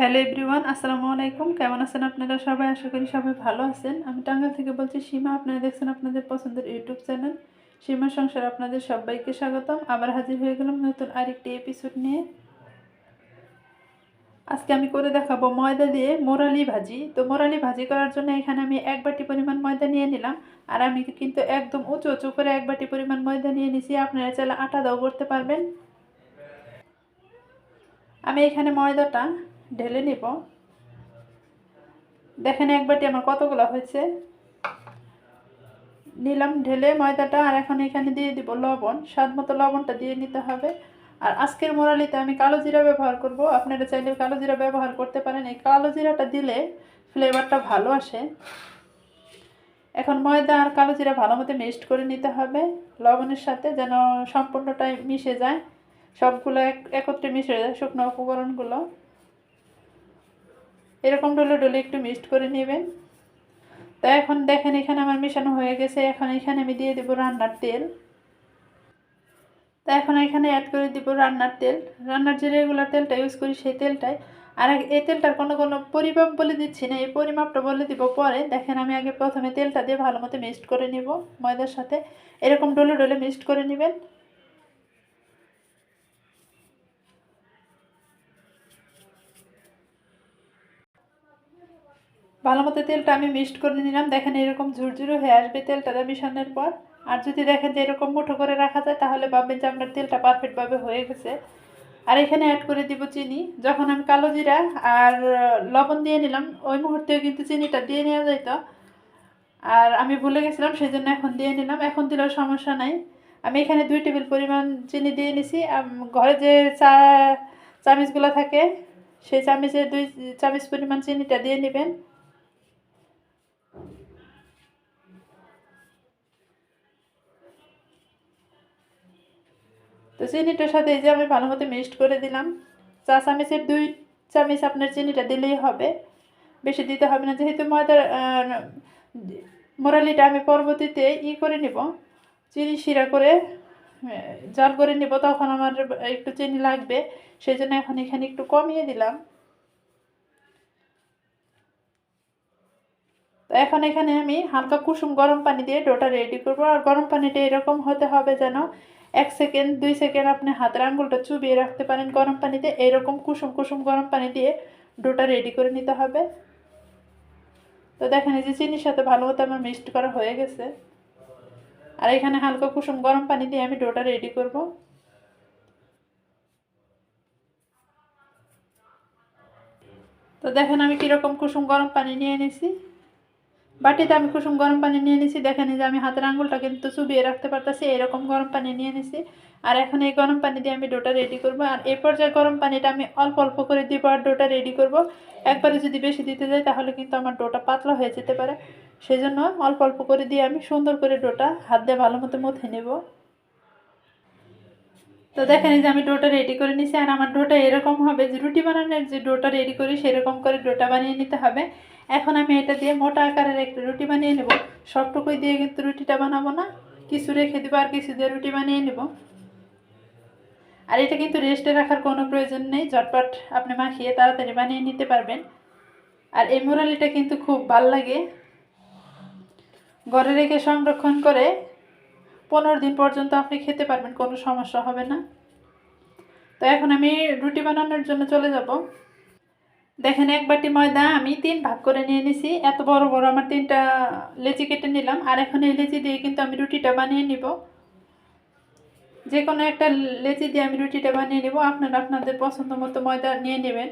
Hello everyone আসসালামু আলাইকুম। কেমন আছেন আপনারা সবাই? আশা করি সবাই ভালো আছেন। আমি টাঙ্গাল থেকে বলছি, সীমা, আপনারা দেখছেন আপনাদের পছন্দের ইউটিউব চ্যানেল। সীমা সংসার আপনাদের সবাইকে স্বাগতম। আবার হাজির হয়ে গেলাম নতুন আরেকটি এপিসোড নিয়ে। আজকে আমি করে দেখাবো ময়দা দিয়ে মোরালি ভাজি। তো মোরালি ভাজি করার জন্য এখানে আমি এক বাটি পরিমাণ ময়দা নিয়ে নিলাম। আর আমি কিন্তু একদম উঁচু উঁচু করে এক বাটি পরিমাণ ময়দা নিয়ে নিছি। আপনারা চাইলে আটা দাও করতে পারবেন। আমি এখানে ময়দাটা ঢেলে নিব। দেখেন এক বাটি আমার কতগুলো হয়েছে। নিলাম ঢেলে ময়দাটা আর এখন এখানে দিয়ে দিব লবণ। স্বাদ মতো লবণটা দিয়ে নিতে হবে। আর আজকের মোরালিতে আমি কালো জিরা ব্যবহার করব। আপনারা চাইলে কালো জিরা ব্যবহার করতে পারেন। এই কালো জিরাটা দিলে ফ্লেভারটা ভালো আসে। এখন ময়দা আর কালো জিরা ভালো মতো মিক্সড করে নিতে হবে। লবণের সাথে যেন সম্পূর্ণটাই মিশে যায়। সবগুলো এক একত্রে মিশে যায় শুকনো উপকরণগুলো। এরকম ডলে ডলে একটু মিক্সড করে নেবেন। তো এখন দেখেন, এখানে আমার মেশানো হয়ে গেছে। এখন এখানে আমি দিয়ে দেবো রান্নার তেল। তো এখন এখানে অ্যাড করে দিব রান্নার তেল। রান্নার যে রেগুলার তেলটা ইউজ করি, সেই তেলটাই আর এই তেলটার কোনো কোনো পরিমাপ বলে দিচ্ছি না, এই পরিমাপটা বলে দিব পরে। দেখেন, আমি আগে প্রথমে তেলটা দিয়ে ভালো মতো মিক্সড করে নিব ময়দার সাথে। এরকম ডলে ডলে মিক্সড করে নেবেন। ভালো মতো তেলটা আমি মিক্সড করে নিলাম। দেখেন এরকম ঝুরঝুরো হয়ে আসবে তেলটা মিশানোর পর। আর যদি দেখেন যে এরকম মুঠো করে রাখা যায়, তাহলে ভাববেন যে আপনার তেলটা পারফেক্টভাবে হয়ে গেছে। আর এখানে অ্যাড করে দিব চিনি। যখন আমি কালো জিরা আর লবণ দিয়ে নিলাম, ওই মুহূর্তেও কিন্তু চিনিটা দিয়ে নেওয়া যাইতো। আর আমি ভুলে গেছিলাম সেই জন্য এখন দিয়ে নিলাম। এখন দিলেও সমস্যা নাই। আমি এখানে দুই টেবিল পরিমাণ চিনি দিয়ে নিছি। ঘরে যে চা, চামিচগুলো থাকে, সেই চামিচে দুই, চামিচ পরিমাণ চিনিটা দিয়ে নেবেন। তো চিনিটার সাথে এই যে আমি ভালো মতো মিক্সড করে দিলাম। চা চামচের দুই চামিচ আপনার চিনিটা দিলেই হবে। বেশি দিতে হবে না, যেহেতু ময়দার মোরালিটা আমি পরবর্তীতে ই করে নিব। চিনি শিরা করে জল করে নিব। তখন আমার একটু চিনি লাগবে, সেই জন্য এখন এখানে একটু কমিয়ে দিলাম। তো এখন এখানে আমি হালকা কুসুম গরম পানি দিয়ে ডোটা রেডি করব। আর গরম পানিটা এরকম হতে হবে যেন এক সেকেন্ড, দুই সেকেন্ড আপনি হাতের আঙ্গুলটা চুবিয়ে রাখতে পারেন গরম পানিতে। এরকম কুসুম কুসুম গরম পানি দিয়ে ডোটা রেডি করে নিতে হবে। তো দেখেন এই যে চিনির সাথে ভালো মতো আমার মিক্সড করা হয়ে গেছে। আর এখানে হালকা কুসুম গরম পানি দিয়ে আমি ডোটা রেডি করব। তো দেখেন আমি কীরকম কুসুম গরম পানি নিয়ে নিছি। বাটিতে আমি কুসুম গরম পানি নিয়ে নিছি, দেখেন যে আমি হাতের আঙুলটা কিন্তু চুবিয়ে রাখতে পারতেছি, এরকম গরম পানি নিয়ে নিছি। আর এখন এই গরম পানি দিয়ে আমি ডোটা রেডি করব। আর এই পর্যায়ে গরম পানিটা আমি অল্প অল্প করে দিব আর ডোটা রেডি করব। একবারে যদি বেশি দিতে যাই তাহলে কিন্তু আমার ডোটা পাতলা হয়ে যেতে পারে। সেজন্য অল্প অল্প করে দিয়ে আমি সুন্দর করে ডোটা হাত দিয়ে ভালো মতো মথে নেব। তো দেখেন যে আমি ডোটা রেডি করে নিছি আর আমার ডোটা এরকম হবে, যে রুটি বানানোর যে ডোটা রেডি করি সেরকম করে ডোটা বানিয়ে নিতে হবে। এখন আমি এটা দিয়ে মোটা আকারের একটা রুটি বানিয়ে নেব। সবটুকুই দিয়ে কিন্তু রুটিটা বানাবো না, কিছু রেখে দেবো আর কিছু দিয়ে রুটি বানিয়ে নেব। আর এটা কিন্তু রেস্টে রাখার কোনো প্রয়োজন নেই, ঝটপট আপনি মাখিয়ে তাড়াতাড়ি বানিয়ে নিতে পারবেন। আর এই মুরালিটা কিন্তু খুব ভালো লাগে। ঘরে রেখে সংরক্ষণ করে পনেরো দিন পর্যন্ত আপনি খেতে পারবেন, কোনো সমস্যা হবে না। তো এখন আমি রুটি বানানোর জন্য চলে যাব। দেখেন এক বাটি ময়দা আমি তিন ভাগ করে নিয়ে নিছি। এত বড় বড় আমার তিনটা লেচি কেটে নিলাম। আর এখন এই লেচি দিয়ে কিন্তু আমি রুটিটা বানিয়ে নিব। যে কোনো একটা লেচি দিয়ে আমি রুটিটা বানিয়ে নেব। আপনারা আপনাদের পছন্দ মতো ময়দা নিয়ে নেবেন।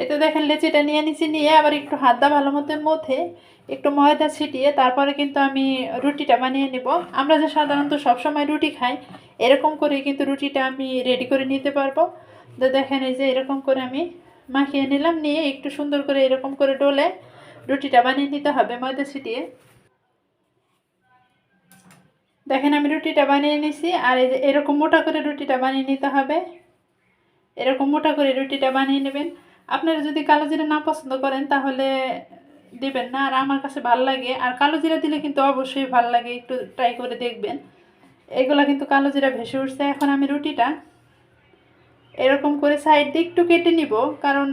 এই তো দেখেন লেচিটা নিয়ে নিছি, নিয়ে আবার একটু হাতটা ভালো মতো মধ্যে একটু ময়দা ছিটিয়ে তারপরে কিন্তু আমি রুটিটা বানিয়ে নিব। আমরা যে সাধারণত সবসময় রুটি খাই, এরকম করে কিন্তু রুটিটা আমি রেডি করে নিতে পারব। তো দেখেন এই যে এরকম করে আমি মাখিয়ে নিলাম, নিয়ে একটু সুন্দর করে এরকম করে ডলে রুটিটা বানিয়ে নিতে হবে ময়দা ছিটিয়ে। দেখেন আমি রুটিটা বানিয়ে নিছি, আর এই যে এরকম মোটা করে রুটিটা বানিয়ে নিতে হবে। এরকম মোটা করে রুটিটা বানিয়ে নেবেন। আপনারা যদি কালো জিরা না পছন্দ করেন, তাহলে দিবেন না। আর আমার কাছে ভালো লাগে। আর কালো জিরা দিলে কিন্তু অবশ্যই ভালো লাগে। একটু ট্রাই করে দেখবেন। এগুলো কিন্তু কালো জিরা ভেসে উঠছে। এখন আমি রুটিটা এরকম করে সাইড দিয়ে একটু কেটে নিব। কারণ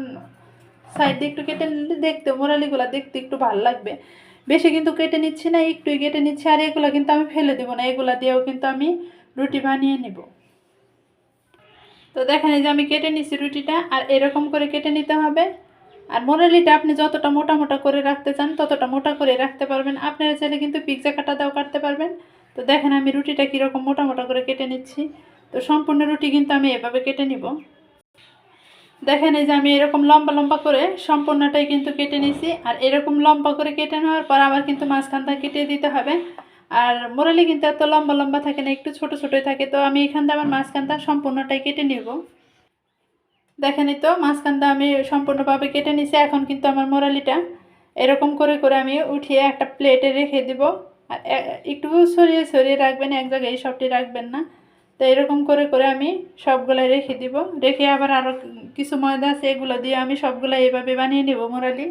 সাইড দিয়ে একটু কেটে নিলে দেখতে, মোরালিগুলো দেখতে একটু ভালো লাগবে। বেশি কিন্তু কেটে নিচ্ছি না, একটুই কেটে নিচ্ছি। আর এগুলো কিন্তু আমি ফেলে দেবো না। এগুলো দিয়েও কিন্তু আমি রুটি বানিয়ে নিব। তো দেখেন এই যে আমি কেটে নিচ্ছি রুটিটা। আর এরকম করে কেটে নিতে হবে। আর মোরালিটা আপনি যতটা মোটা মোটা করে রাখতে চান, ততটা মোটা করে রাখতে পারবেন। আপনারা চাইলে কিন্তু পিৎজা কাটা দাও কাটতে পারবেন। তো দেখেন আমি রুটিটা কীরকম মোটা মোটা করে কেটে নিচ্ছি। তো সম্পূর্ণ রুটি কিন্তু আমি এভাবে কেটে নিব। দেখেন এই যে আমি এরকম লম্বা লম্বা করে সম্পূর্ণটাই কিন্তু কেটে নিছি। আর এরকম লম্বা করে কেটে নেওয়ার পর আবার কিন্তু মাঝখানটা কেটে দিতে হবে। আর মোরালি কিন্তু এত লম্বা লম্বা থাকে না, একটু ছোট ছোটই থাকে। তো আমি এখান থেকে আমার মাঝখানটা সম্পূর্ণটাই কেটে নেব। দেখেনি তো, মাঝখানটা আমি সম্পূর্ণভাবে কেটে নিছি, এখন কিন্তু আমার মোরালিটা এরকম করে করে আমি উঠিয়ে একটা প্লেটে রেখে দিব। আর একটু সরিয়ে সরিয়ে রাখবেন, এক জায়গায় সবটি রাখবেন না। তো এরকম করে করে আমি সবগুলাই রেখে দিব। রেখে আবার আরও কিছু ময়দা আছে, এগুলো দিয়ে আমি সবগুলো এভাবে বানিয়ে নেব মোরালি।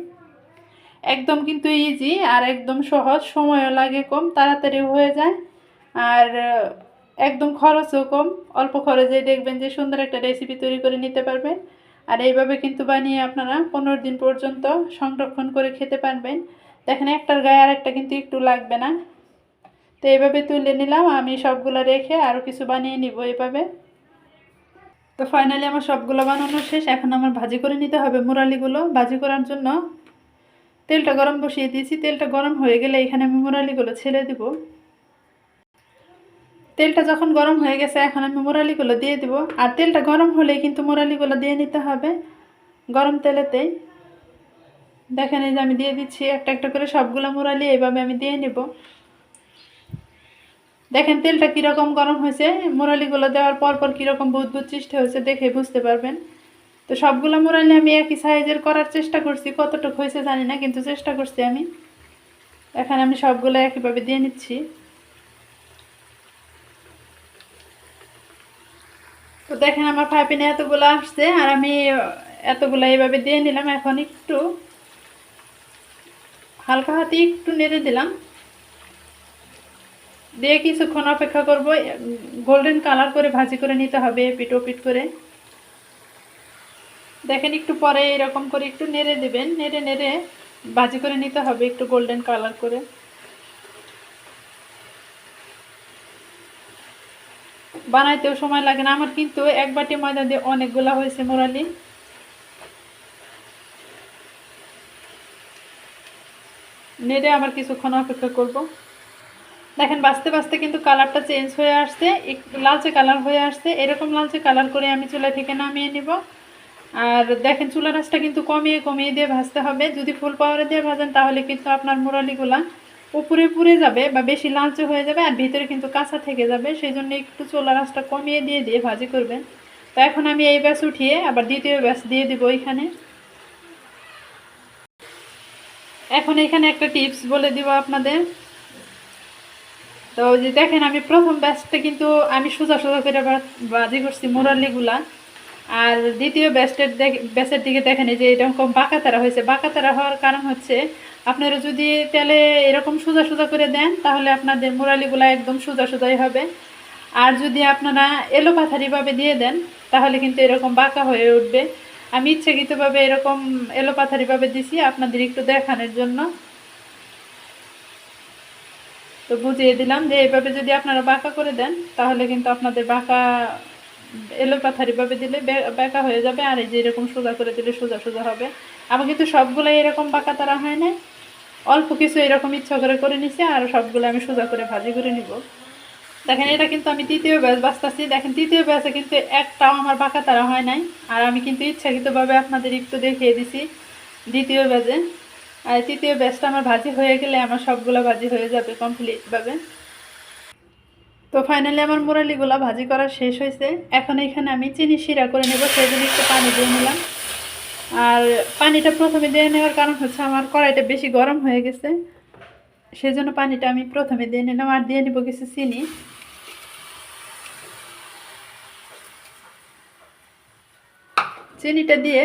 একদম কিন্তু ইজি আর একদম সহজ, সময়ও লাগে কম তাড়াতাড়ি হয়ে যায়। আর একদম খরচও কম। অল্প খরচে দেখবেন যে সুন্দর একটা রেসিপি তৈরি করে নিতে পারবেন। আর এইভাবে কিন্তু বানিয়ে আপনারা পনেরো দিন পর্যন্ত সংরক্ষণ করে খেতে পারবেন। দেখেন একটার গায়ে আর একটা কিন্তু একটু লাগবে না। তো এইভাবে তুলে নিলাম, আমি সবগুলো রেখে আরও কিছু বানিয়ে নিব এইভাবে। তো ফাইনালি আমার সবগুলো বানানো শেষ। এখন আমার ভাজি করে নিতে হবে মুরালিগুলো। ভাজি করার জন্য তেলটা গরম বসিয়ে দিয়েছি। তেলটা গরম হয়ে গেলে এখানে আমি মুরালিগুলো ছেড়ে দিব। তেলটা যখন গরম হয়ে গেছে, এখন আমি মোরালিগুলো দিয়ে দিব। আর তেলটা গরম হলেই কিন্তু মোরালিগুলো দিয়ে নিতে হবে গরম তেলেতেই। দেখেন এই যে আমি দিয়ে দিচ্ছি, একটা একটা করে সবগুলো মোরালি এইভাবে আমি দিয়ে নেব। দেখেন তেলটা কীরকম গরম হয়েছে, মোরালিগুলো দেওয়ার পর পর কীরকম বুদবুদ সৃষ্টি হয়েছে দেখে বুঝতে পারবেন। তো সবগুলো মোরালি আমি একই সাইজের করার চেষ্টা করছি, কতটুকু হয়েছে জানি না, কিন্তু চেষ্টা করছি আমি। এখন আমি সবগুলো একইভাবে দিয়ে নিচ্ছি। তো দেখেন আমার ফাইপিনে এতগুলো আসছে আর আমি এতগুলো এইভাবে দিয়ে নিলাম, এখন একটু হালকা হাতে একটু নেড়ে দিলাম। দিয়ে কিছুক্ষণ অপেক্ষা করব, গোল্ডেন কালার করে ভাজি করে নিতে হবে পিট পিট করে। দেখেন একটু পরে এরকম করে একটু নেড়ে দেবেন, নেড়ে নেড়ে ভাজি করে নিতে হবে একটু গোল্ডেন কালার করে। বানাইতেও সময় লাগে না। আমার কিন্তু এক বাটি ময়দা দিয়ে অনেকগুলা হয়েছে মোরালি। নেড়ে আবার কিছুক্ষণ অপেক্ষা করব। দেখেন বাঁচতে বাঁচতে কিন্তু কালারটা চেঞ্জ হয়ে আসছে লালচে কালার হয়ে আসছে। এরকম লালচে কালার করে আমি চুলা থেকে নামিয়ে নিব। আর দেখেন, চুলা রাসটা কিন্তু কমিয়ে কমিয়ে দিয়ে ভাজতে হবে। যদি ফুল পাওয়ারে দিয়ে ভাজেন, তাহলে কিন্তু আপনার মুরালিগুলা উপরে পুড়ে যাবে বা বেশি লালচে হয়ে যাবে আর ভিতরে কিন্তু কাঁচা থেকে যাবে সেই জন্য একটু চুলা রাসটা কমিয়ে দিয়ে দিয়ে ভাজি করবেন। তো এখন আমি এই ব্যাস উঠিয়ে আবার দ্বিতীয় ব্যাস দিয়ে দিব এখানে। এখন এখানে একটা টিপস বলে দিব আপনাদের। তো যে দেখেন আমি প্রথম ব্যাচটা কিন্তু আমি সোজা সোজা করে বাজি করছি মোরালিগুলা আর দ্বিতীয় ব্যাচটের ব্যাচের দিকে দেখেন যে এরকম বাঁকাতারা হয়েছে। বাঁকাতারা হওয়ার কারণ হচ্ছে আপনারা যদি তেলে এরকম সোজা সোজা করে দেন, তাহলে আপনাদের মোরালিগুলা একদম সোজা সোজাই হবে। আর যদি আপনারা এলো পাথারিভাবে দিয়ে দেন, তাহলে কিন্তু এরকম বাঁকা হয়ে উঠবে। আমি ইচ্ছাকৃতভাবে এরকম এলো পাথারিভাবে দিছি, আপনাদের একটু দেখানোর জন্য। তো বুঝিয়ে দিলাম যে এইভাবে যদি আপনারা বাঁকা করে দেন, তাহলে কিন্তু আপনাদের বাঁকা এলো পাথারিভাবে দিলে বাঁকা হয়ে যাবে, আর এই যে এরকম সোজা করে দিলে সোজা সোজা হবে। আমার কিন্তু সবগুলোই এরকম বাঁকা তারা হয় না অল্প কিছু এরকম ইচ্ছা করে করে নিছি আর সবগুলো আমি সোজা করে ভাজি করে নিব। দেখেন, এটা কিন্তু আমি তৃতীয় ব্যাচ বাঁচতেছি। দেখেন, তৃতীয় ব্যাচে কিন্তু একটাও আমার বাঁকা তারা হয় নাই। আর আমি কিন্তু ইচ্ছাকৃতভাবে আপনাদের একটু দেখিয়ে দিছি দ্বিতীয় ব্যাচে আর তৃতীয় ব্যাচটা আমার ভাজি হয়ে গেলে আমার সবগুলো ভাজি হয়ে যাবে কমপ্লিটভাবে। তো ফাইনালি আমার মোরালিগুলো ভাজি করা শেষ হয়েছে। এখন এখানে আমি চিনি শিরা করে নেব জন্য একটু পানি দিয়ে নিলাম। আর পানিটা প্রথমে দিয়ে নেওয়ার কারণ হচ্ছে আমার কড়াইটা বেশি গরম হয়ে গেছে। সেই জন্য পানিটা আমি প্রথমে দিয়ে নিলাম আর দিয়ে নিব কিছু চিনি। চিনিটা দিয়ে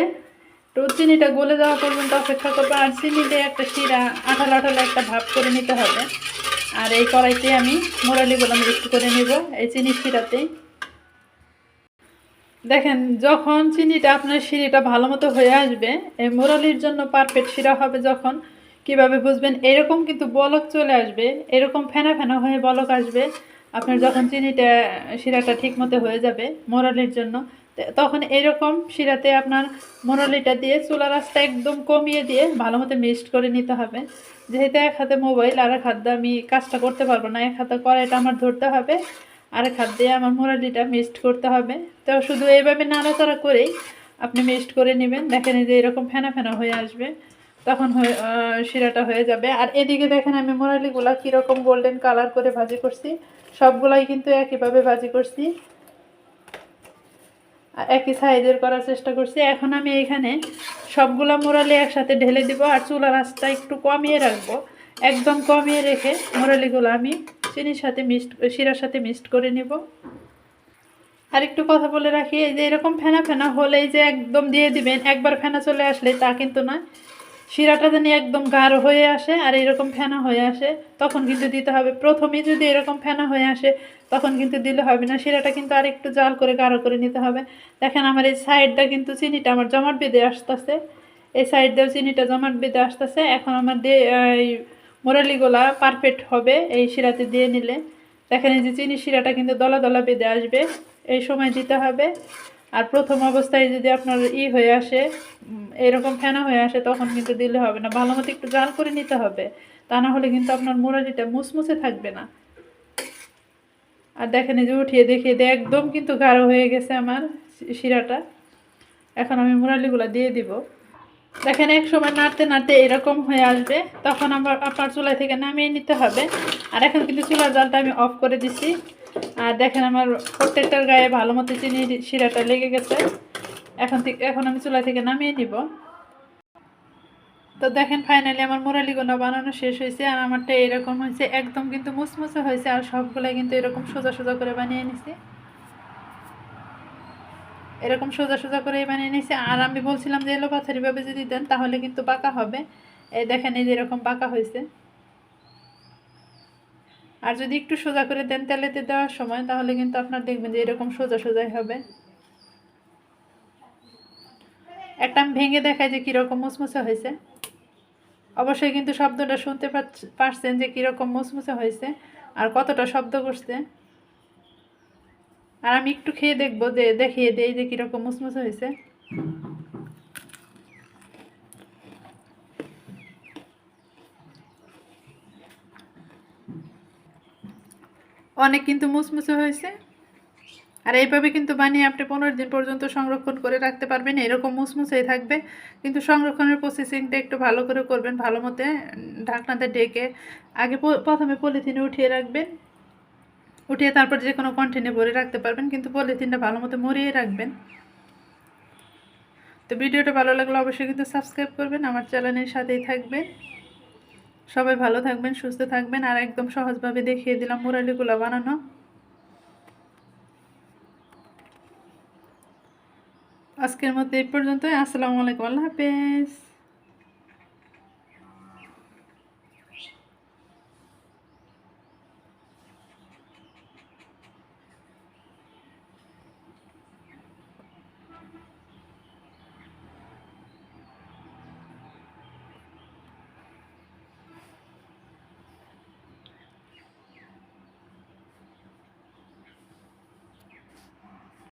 তো চিনিটা গলে যাওয়া পর্যন্ত অপেক্ষা করব আর চিনি দিয়ে একটা শিরা আঠালো আঠালো একটা ভাব করে নিতে হবে। আর এই কড়াইতে আমি মোরালিগুলো মিক্স করে নেব, এই চিনি শিরাতেই। দেখেন, যখন চিনিটা আপনার শিরিটা ভালো মতো হয়ে আসবে, এই মোরালির জন্য পারফেক্ট শিরা হবে যখন। কীভাবে বুঝবেন? এরকম কিন্তু বলক চলে আসবে, এরকম ফেনা ফেনা হয়ে বলক আসবে। আপনার যখন চিনিটা, শিরাটা ঠিক মতো হয়ে যাবে মোরালির জন্য তখন এরকম শিরাতে আপনার মোরালিটা দিয়ে চুলা রাস্তা একদম কমিয়ে দিয়ে ভালো মতো মিক্সড করে নিতে হবে। যেহেতু এক হাতে মোবাইল আর এক হাত আমি কাজটা করতে পারব না, এক হাতে কড়াইটা আমার ধরতে হবে। আরেক হাত দিয়ে আমার মোরালিটা মিক্সড করতে হবে। তো শুধু এইভাবে নাড়াচাড়া করেই আপনি মিক্সড করে নেবেন। দেখেন যে এরকম ফেনা ফেনা হয়ে আসবে, তখন শিরাটা হয়ে যাবে। আর এদিকে দেখেন আমি মোরালিগুলা কীরকম গোল্ডেন কালার করে ভাজি করছি, সবগুলাই কিন্তু একইভাবে ভাজি করছি। আর একই সাইজের করার চেষ্টা করছি। এখন আমি এখানে সবগুলা মোরালি একসাথে ঢেলে দিব আর চুলার আঁচটা একটু কমিয়ে রাখব। একদম কমিয়ে রেখে মোরালিগুলো আমি চিনির সাথে মিক্সড, শিরার সাথে মিক্সড করে নিব। আর একটু কথা বলে রাখি, এই যে এরকম ফেনা ফেনা হলেই যে একদম দিয়ে দিবেন, একবার ফেনা চলে আসলে তা কিন্তু নয়। শিরাটা যেন একদম গাঢ় হয়ে আসে আর এরকম ফেনা হয়ে আসে, তখন কিন্তু দিতে হবে। প্রথমেই যদি এরকম ফেনা হয়ে আসে, তখন কিন্তু দিলে হবে না। শিরাটা কিন্তু আর একটু জাল করে গাঢ় করে নিতে হবে। দেখেন আমার এই সাইডটা কিন্তু চিনিটা আমার জমাট বেঁধে আসতেছে। এই সাইড দিয়েও চিনিটা জমাট বেঁধে আসতেছে। এখন আমার দিয়ে মোরালিগুলা পারফেক্ট হবে এই শিরাতে দিয়ে নিলে। দেখেন যে চিনি শিরাটা কিন্তু দলা দলা বেঁধে আসবে, এই সময় দিতে হবে। আর প্রথম অবস্থায় যদি আপনার ই হয়ে আসে এরকম ফেনা হয়ে আসে, তখন কিন্তু দিলে হবে না। ভালো মতো একটু জাল করে নিতে হবে, তা না হলে কিন্তু আপনার মোরালিটা মুসমুসে থাকবে না। আর দেখেন যে উঠিয়ে দেখিয়ে দিয়ে একদম কিন্তু গাঢ় হয়ে গেছে আমার শিরাটা। এখন আমি মোরালিগুলো দিয়ে দিব। দেখেন এক সময় নাড়তে নাড়তে এরকম হয়ে আসবে, তখন আবার আপনার চুলা থেকে নামিয়ে নিতে হবে। আর এখন কিন্তু চুলার জালটা আমি অফ করে দিছি। আর দেখেন আমার প্রত্যেকটার গায়ে ভালো মতো চিনি শিরাটা লেগে গেছে। এখন থেকে এখন আমি চুলা থেকে নামিয়ে নিব। তো দেখেন ফাইনালি আমার মোরালিগুলো বানানো শেষ হয়েছে, আর আমারটা এরকম হয়েছে, একদম কিন্তু মুসমুসে হয়েছে, আর সবগুলাই কিন্তু এরকম সোজা সোজা করে বানিয়ে নিছি। এরকম সোজা সোজা করে বানিয়ে নিয়েছি। আর আমি বলছিলাম যে এলো পাথরিভাবে যদি দেন, তাহলে কিন্তু বাঁকা হবে। এই দেখেন, এই যে এরকম বাঁকা হয়েছে। আর যদি একটু সোজা করে দেন তেলেতে দেওয়ার সময়, তাহলে কিন্তু আপনার দেখবেন যে এরকম সোজা সোজাই হবে। একটা আমি ভেঙে দেখায় যে কীরকম মুসমুসে হয়েছে। অবশ্যই কিন্তু শব্দটা শুনতে পারছেন যে কীরকম মুসমুসে হয়েছে আর কতটা শব্দ করছে। আর আমি একটু খেয়ে দেখব যে দেখিয়ে দিই যে কীরকম মুসমুসে হয়েছে। অনেক কিন্তু মুসমুসে হয়েছে। আর এইভাবে কিন্তু বানিয়ে আপনি পনেরো দিন পর্যন্ত সংরক্ষণ করে রাখতে পারবেন, এরকম মুসমুসেই থাকবে। কিন্তু সংরক্ষণের প্রসেসিংটা একটু ভালো করে করবেন, ভালো মতে ঢাকনাতে ডেকে আগে প্রথমে পলিথিনে উঠিয়ে রাখবেন। উঠিয়ে তারপর যে কোনো কন্টেনে ভরে রাখতে পারবেন, কিন্তু পলিথিনটা ভালো মতো মরিয়ে রাখবেন। তো ভিডিওটা ভালো লাগলে অবশ্যই কিন্তু সাবস্ক্রাইব করবেন, আমার চ্যানেলের সাথেই থাকবেন। সবাই ভালো থাকবেন, সুস্থ থাকবেন, আর একদম সহজভাবে দেখিয়ে দিলাম মুরালিগুলো বানানো। আজকের মতো এই পর্যন্তই, আসসালামু আলাইকুম, আল্লাহ হাফেজ।